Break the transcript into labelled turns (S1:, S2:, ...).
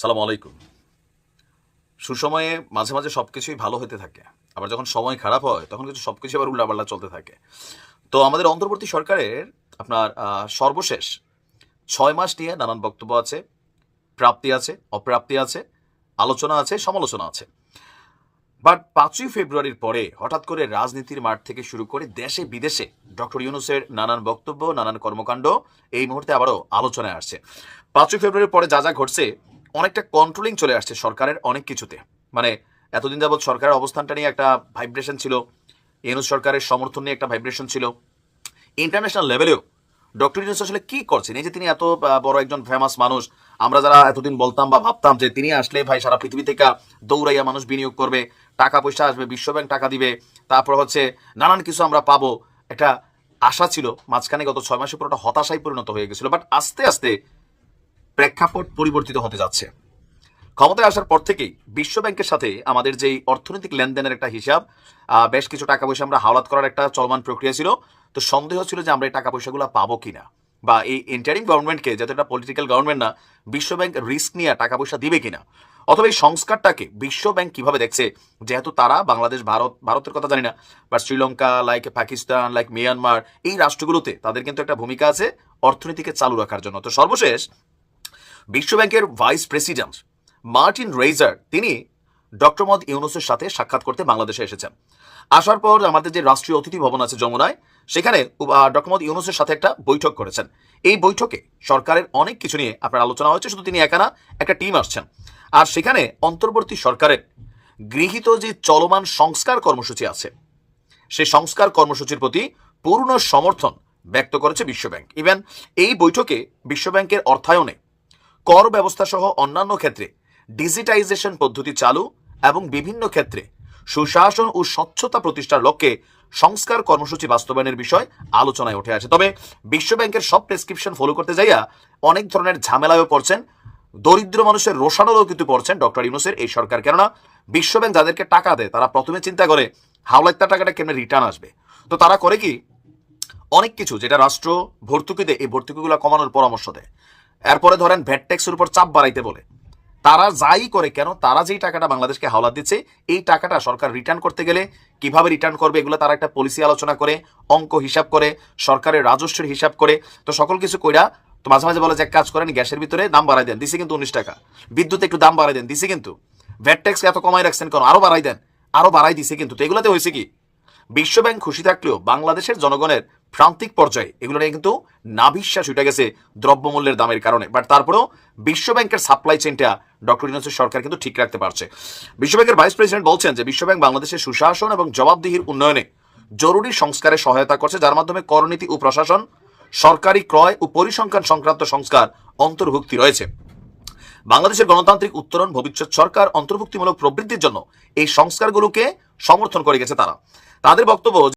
S1: সালাম আলাইকুম। সুসময়ে মাঝে মাঝে সব কিছুই ভালো হতে থাকে। আবার যখন সময় খারাপ হয়, তখন কিছু সব কিছু আবার উল্লাপাল্লা চলতে থাকে। তো আমাদের অন্তর্বর্তী সরকারের আপনার সর্বশেষ ছয় মাস নিয়ে নানান বক্তব্য আছে, প্রাপ্তি আছে, অপ্রাপ্তি আছে, আলোচনা আছে, সমালোচনা আছে। বাট পাঁচই ফেব্রুয়ারির পরে হঠাৎ করে রাজনীতির মাঠ থেকে শুরু করে দেশে বিদেশে ডক্টর ইউনুসের নানান বক্তব্য, নানান কর্মকাণ্ড এই মুহূর্তে আবারও আলোচনায় আসছে। পাঁচই ফেব্রুয়ারির পরে যা যা ঘটছে অনেকটা কন্ট্রোলিং চলে আসছে সরকারের অনেক কিছুতে। মানে এতদিন যাবৎ সরকারের অবস্থানটা নিয়ে একটা ভাইব্রেশন ছিল, ইউনুস সরকারের সমর্থন নিয়ে একটা ভাইব্রেশন ছিল। ইন্টারন্যাশনাল লেভেলেও ডক্টর ইউনুস আসলে কী করছেন? এই যে তিনি এত বড় একজন ফেমাস মানুষ, আমরা যারা এতদিন বলতাম বা ভাবতাম যে তিনি আসলে ভাই সারা পৃথিবী থেকে দৌড়াইয়া মানুষ বিনিয়োগ করবে, টাকা পয়সা আসবে, বিশ্বব্যাংক টাকা দিবে, তারপর হচ্ছে নানান কিছু আমরা পাবো, একটা আশা ছিল। মাঝখানে গত ছয় মাসে পুরোটা হতাশায় পরিণত হয়ে গেছিল। বাট আস্তে আস্তে প্রেক্ষাপট পরিবর্তিত হতে যাচ্ছে। ক্ষমতায় আসার পর থেকেই বিশ্বব্যাংকের সাথে আমাদের যেই অর্থনৈতিক লেনদেনের একটা হিসাব বেশ কিছু টাকা পয়সা আমরা হাওলাত করার একটা চলমান প্রক্রিয়া ছিল। তো সন্দেহ ছিল যে আমরা এই টাকা পয়সাগুলো পাবো কিনা বা এই ইন্টারিম গভর্নমেন্টকে যাতে একটা পলিটিক্যাল গভর্নমেন্ট না, বিশ্বব্যাংক রিস্ক নিয়ে টাকা পয়সা দিবে কিনা। অথবা এই সংস্কারটাকে বিশ্বব্যাংক কীভাবে দেখছে, যেহেতু তারা বাংলাদেশ, ভারত, ভারতের কথা জানি না বা Sri Lanka like Pakistan like Myanmar এই রাষ্ট্রগুলোতে তাদের কিন্তু একটা ভূমিকা আছে অর্থনীতিকে চালু রাখার জন্য। তো সর্বশেষ বিশ্বব্যাংকের ভাইস প্রেসিডেন্ট মার্টিন রেজার তিনি ডক্টর মদ ইউনুসের সাথে সাক্ষাৎ করতে বাংলাদেশে এসেছেন। আসার পর আমাদের যে রাষ্ট্রীয় অতিথি ভবন আছে যমুনায়, সেখানে ডক্টর মদ ইউনুসের সাথে একটা বৈঠক করেছেন। এই বৈঠকে সরকারের অনেক কিছু নিয়ে আপনার আলোচনা হয়েছে, শুধু তিনি একা না, একটা টিম আসছেন। আর সেখানে অন্তর্বর্তী সরকারের গৃহীত যে চলমান সংস্কার কর্মসূচি আছে সেই সংস্কার কর্মসূচির প্রতি পূর্ণ সমর্থন ব্যক্ত করেছে বিশ্বব্যাংক। ইভেন এই বৈঠকে বিশ্বব্যাংকের অর্থায়নে কর ব্যবস্থা সহ অন্যান্য ক্ষেত্রে, ডিজিটাইজেশন পদ্ধতি চালু এবং বিভিন্ন ক্ষেত্রে সুশাসন ও স্বচ্ছতা প্রতিষ্ঠার লক্ষ্যে সংস্কার কর্মসূচি বাস্তবায়নের বিষয় আলোচনায় উঠে আসে। তবে বিশ্বব্যাংকের সব প্রেসক্রিপশন ফলো করতে যাইয়া অনেক ধরনের ঝামেলায়ও পড়ছেন। দরিদ্র মানুষের রোষানোরও কিন্তু পড়ছেন ডক্টর ইউনুসের এই সরকার। কেননা বিশ্বব্যাংক যাদেরকে টাকা দেয়, তারা প্রথমে চিন্তা করে হাওলাত্তা টাকাটা কেমনে রিটার্ন আসবে। তো তারা করে কি? অনেক কিছু, যেটা রাষ্ট্র ভর্তুকি দেয় এই ভর্তুকিগুলো কমানোর পরামর্শ দেয়। এরপরে ধরেন ভ্যাট ট্যাক্সের উপর চাপ বাড়াইতে বলে। তারা যাই করে কেন, তারা যেই টাকাটা বাংলাদেশকে হাওলা দিচ্ছে, এই টাকাটা সরকার রিটার্ন করতে গেলে কীভাবে রিটার্ন করবে এগুলো তারা একটা পলিসি আলোচনা করে, অঙ্ক হিসাব করে, সরকারের রাজস্বের হিসাব করে। তো সকল কিছু কইরা তো মাঝে মাঝে বলে যে, এক কাজ করেন, গ্যাসের ভিতরে দাম বাড়াই দেন, দিছে কিন্তু উনিশ টাকা। বিদ্যুৎ একটু দাম বাড়াই দেন, দিছে কিন্তু। ভ্যাট ট্যাক্স এত কমাই রাখছেন কেন? আরও বাড়াই দেন, আরও বাড়াই দিছে কিন্তু। তো এগুলোতে হয়েছে কি? বিশ্বব্যাংক খুশি থাকলেও বাংলাদেশের জনগণের প্রান্তিক পর্যায়ে এগুলো নিয়ে কিন্তু নাভিশ্বাস উঠে গেছে দ্রব্যমূল্যের দামের কারণে। বাট তারপরেও বিশ্বব্যাংকের সাপ্লাই চেনটা ডক্টর ইউনুসের সরকার কিন্তু ঠিক রাখতে পারছে। বিশ্বব্যাংকের ভাইস প্রেসিডেন্ট বলছেন যে বিশ্বব্যাংক বাংলাদেশের সুশাসন এবং জবাবদিহির উন্নয়নে জরুরি সংস্কারে সহায়তা করছে, যার মাধ্যমে করনীতি ও প্রশাসন, সরকারি ক্রয় ও পরিসংখ্যান সংক্রান্ত সংস্কার অন্তর্ভুক্তি রয়েছে। বাংলাদেশের গণতান্ত্রিক উত্তরণ, ভবিষ্যৎ সরকার অন্তর্ভুক্তিমূলক প্রবৃদ্ধির জন্য এই সংস্কারগুলোকে সমর্থন করে গেছে তারা। তাদের বক্তব্য